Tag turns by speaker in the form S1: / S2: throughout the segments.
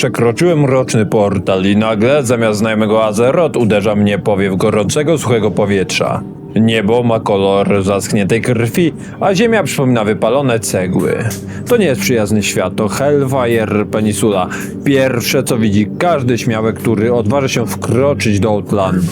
S1: Przekroczyłem mroczny portal i nagle zamiast znajomego Azeroth uderza mnie powiew gorącego, suchego powietrza. Niebo ma kolor zaschniętej krwi, a ziemia przypomina wypalone cegły. To nie jest przyjazny świat, to Hellfire Peninsula. Pierwsze co widzi każdy śmiały, który odważy się wkroczyć do Outlandu.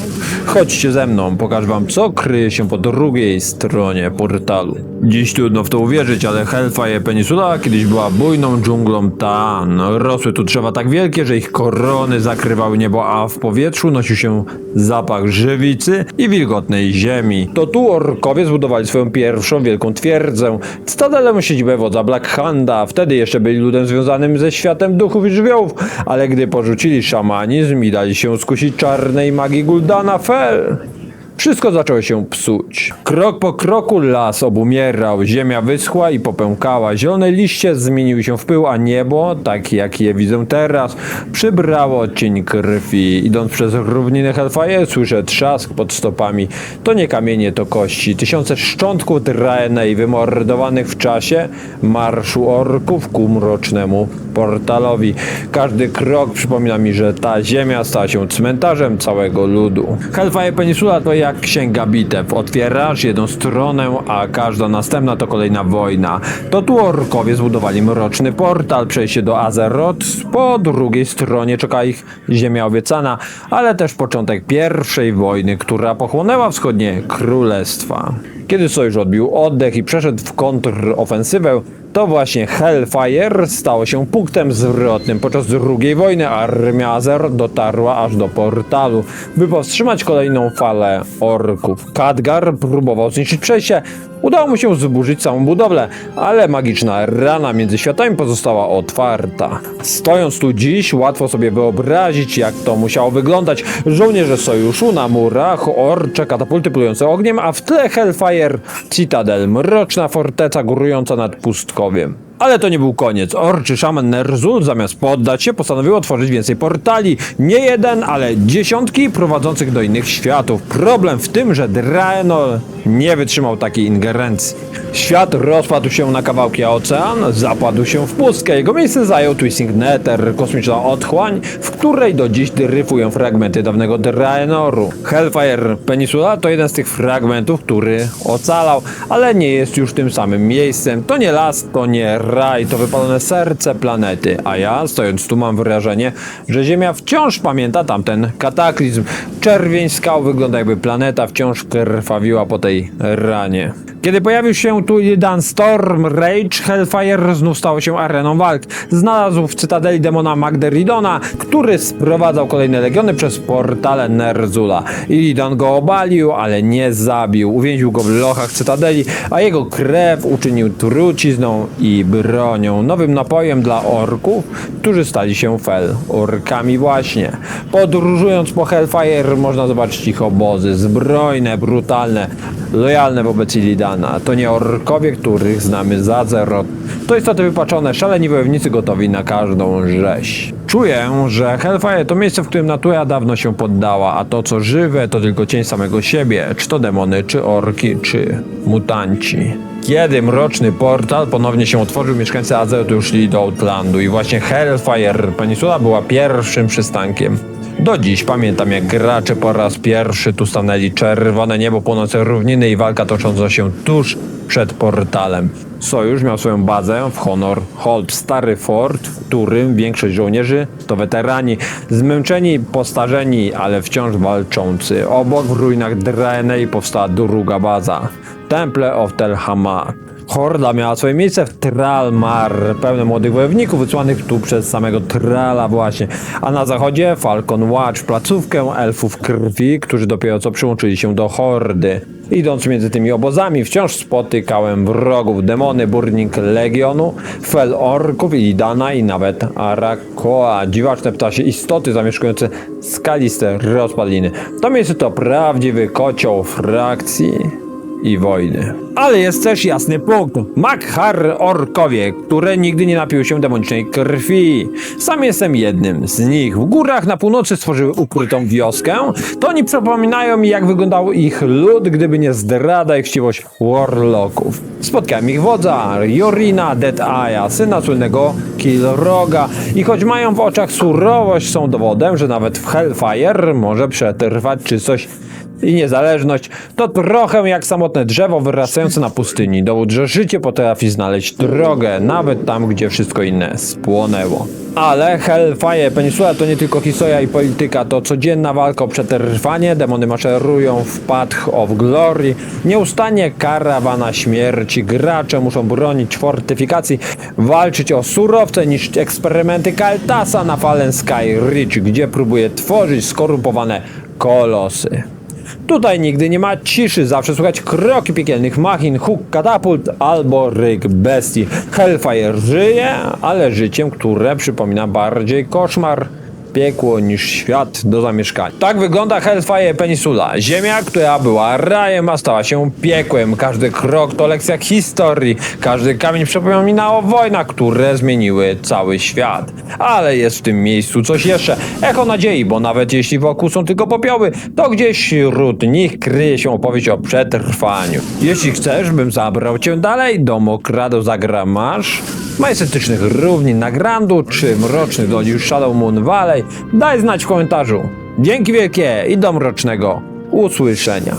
S1: Chodźcie ze mną, pokażę wam co kryje się po drugiej stronie portalu. Dziś trudno w to uwierzyć, ale Hellfire Peninsula kiedyś była bujną dżunglą Taan. Rosły tu drzewa tak wielkie, że ich korony zakrywały niebo, a w powietrzu nosił się zapach żywicy i wilgotnej ziemi. To tu orkowie zbudowali swoją pierwszą wielką twierdzę, cytadelę siedzibę wodza Blackhanda. Wtedy jeszcze byli ludem związanym ze światem duchów i żywiołów, ale gdy porzucili szamanizm i dali się skusić czarnej magii Guldana Fel, wszystko zaczęło się psuć. Krok po kroku las obumierał, ziemia wyschła i popękała, zielone liście zmieniły się w pył, a niebo, tak jak je widzę teraz, przybrało odcień krwi. Idąc przez równiny Hellfire słyszę trzask pod stopami. To nie kamienie, to kości. Tysiące szczątków Draenei wymordowanych w czasie marszu orków ku mrocznemu portalowi. Każdy krok przypomina mi, że ta ziemia stała się cmentarzem całego ludu. Hellfire Peninsula to jak księga bitew. Otwierasz jedną stronę, a każda następna to kolejna wojna. To tu orkowie zbudowali mroczny portal, przejście do Azeroth. Po drugiej stronie czeka ich ziemia obiecana, ale też początek pierwszej wojny, która pochłonęła wschodnie królestwa. Kiedy Sojusz odbił oddech i przeszedł w kontrofensywę, to właśnie Hellfire stało się punktem zwrotnym. Podczas II wojny armia Azer dotarła aż do portalu, by powstrzymać kolejną falę orków. Khadgar próbował zniszczyć przejście, udało mu się zburzyć całą budowlę, ale magiczna rana między światami pozostała otwarta. Stojąc tu dziś, łatwo sobie wyobrazić, jak to musiało wyglądać. Żołnierze sojuszu na murach, orcze katapulty plujące ogniem, a w tle Hellfire Citadel, mroczna forteca górująca nad pustkowiem. Ale to nie był koniec. Orczy szaman Nerzul zamiast poddać się postanowił otworzyć więcej portali. Nie jeden, ale dziesiątki prowadzących do innych światów. Problem w tym, że Draenor nie wytrzymał takiej ingerencji. Świat rozpadł się na kawałki, a ocean zapadł się w pustkę. Jego miejsce zajął Twisting Nether, kosmiczna otchłań, w której do dziś dryfują fragmenty dawnego Draenoru. Hellfire Peninsula to jeden z tych fragmentów, który ocalał, ale nie jest już tym samym miejscem. To nie las, to nie raj, to wypalone serce planety. A ja, stojąc tu, mam wrażenie, że Ziemia wciąż pamięta tamten kataklizm. Czerwień skał wygląda jakby planeta wciąż krwawiła po tej ranie. Kiedy pojawił się tu Illidan Storm Rage, Hellfire znów stało się areną walk. Znalazł w cytadeli demona Magderidona, który sprowadzał kolejne legiony przez portale Nerzula. Illidan go obalił, ale nie zabił. Uwięził go w lochach cytadeli, a jego krew uczynił trucizną i bronią. Nowym napojem dla orków, którzy stali się fel. Orkami właśnie. Podróżując po Hellfire można zobaczyć ich obozy. Zbrojne, brutalne, lojalne wobec Illidana. To nie orkowie, których znamy za zero. To istoty wypaczone, szaleni wojownicy gotowi na każdą rzeź. Czuję, że Hellfire to miejsce, w którym natura dawno się poddała, a to co żywe to tylko cień samego siebie, czy to demony, czy orki, czy mutanci. Kiedy mroczny portal ponownie się otworzył, mieszkańcy Azeroth już szli do Outlandu i właśnie Hellfire Peninsula była pierwszym przystankiem. Do dziś pamiętam, jak gracze po raz pierwszy tu stanęli. Czerwone niebo, płonące równiny i walka tocząca się tuż przed portalem. Sojusz miał swoją bazę w Honor Hold, stary fort, w którym większość żołnierzy to weterani, zmęczeni, postarzeni, ale wciąż walczący. Obok w ruinach Draenei powstała druga baza, Temple of Tel Hamar. Horda miała swoje miejsce w Tralmar, pełne młodych wojowników wysłanych tu przez samego Trala właśnie. A na zachodzie Falcon Watch, placówkę elfów krwi, którzy dopiero co przyłączyli się do Hordy. Idąc między tymi obozami wciąż spotykałem wrogów, demony, burning Legionu, fel orków, Ilidana i nawet Arakoa, dziwaczne ptasie istoty zamieszkujące skaliste rozpadliny. To miejsce to prawdziwy kocioł frakcji i wojny. Ale jest też jasny punkt. Makhar orkowie, które nigdy nie napiły się demonicznej krwi. Sam jestem jednym z nich. W górach na północy stworzyły ukrytą wioskę. To oni przypominają mi, jak wyglądał ich lud, gdyby nie zdrada i chciwość warlocków. Spotkałem ich wodza, Jorina Dead Eye'a, syna słynnego Kilroga. I choć mają w oczach surowość, są dowodem, że nawet w Hellfire może przetrwać czystość i niezależność to trochę jak samotne drzewo wyrastające na pustyni. Dowód, że życie potrafi znaleźć drogę, nawet tam, gdzie wszystko inne spłonęło. Ale Hellfire Peninsula to nie tylko historia i polityka, to codzienna walka o przetrwanie, demony maszerują w Path of Glory, nieustannie karawana śmierci, gracze muszą bronić fortyfikacji, walczyć o surowce, niszczyć eksperymenty Kaltasa na Fallen Sky Ridge, gdzie próbuje tworzyć skorumpowane kolosy. Tutaj nigdy nie ma ciszy, zawsze słychać kroki piekielnych machin, huk katapult albo ryk bestii. Hellfire żyje, ale życiem, które przypomina bardziej koszmar, piekło niż świat do zamieszkania. Tak wygląda Hellfire Peninsula. Ziemia, która była rajem, a stała się piekłem. Każdy krok to lekcja historii, każdy kamień przypomina o wojnach, które zmieniły cały świat. Ale jest w tym miejscu coś jeszcze. Echo nadziei, bo nawet jeśli wokół są tylko popioły, to gdzieś wśród nich kryje się opowieść o przetrwaniu. Jeśli chcesz, bym zabrał cię dalej, do Mokrado zagramasz, majestetycznych równin na Grandu, czy mrocznych doli Shadow Moon Valley, daj znać w komentarzu. Dzięki wielkie i do mrocznego usłyszenia.